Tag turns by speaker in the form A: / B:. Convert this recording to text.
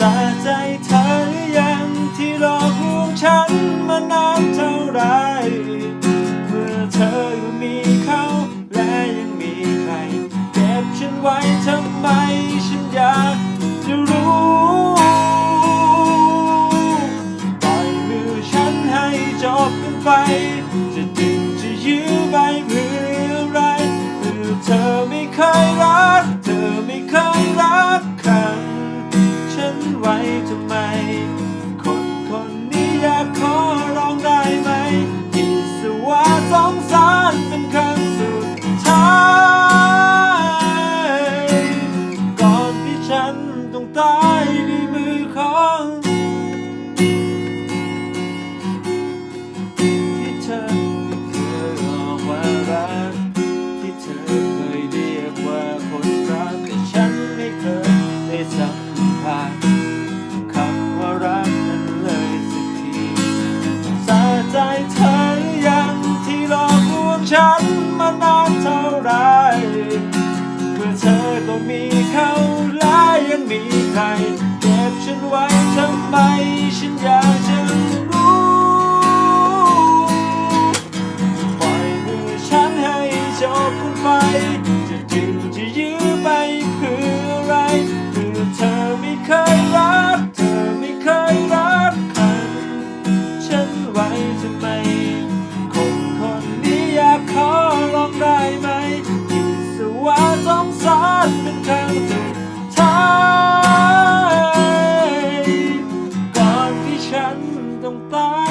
A: สะใจเธอหรือยังที่หลอกลวงฉันมานานเท่าไร เมื่อเธอยังมีเขาและยังมีใคร เก็บฉันไว้ทำไมฉันอยากจะรู้ปล่อยมือฉันให้จบกันไป จะดึงจะยื้อไปเพื่ออะไรเมื่อเธอไม่เคยรัก ทำไม คนคนนี้อยากขอร้องได้ไหมที่สว่าสงสารเป็นครั้งสุดท้ายก่อนที่ฉันต้องตายในมือของ อเธอก็มีเขาและยังมีใครเก็บฉันไว้ทำไมฉันอยากจะรู้ปล่อยมือฉันให้จบกันไป้ก่อนที่ฉันต้องตาย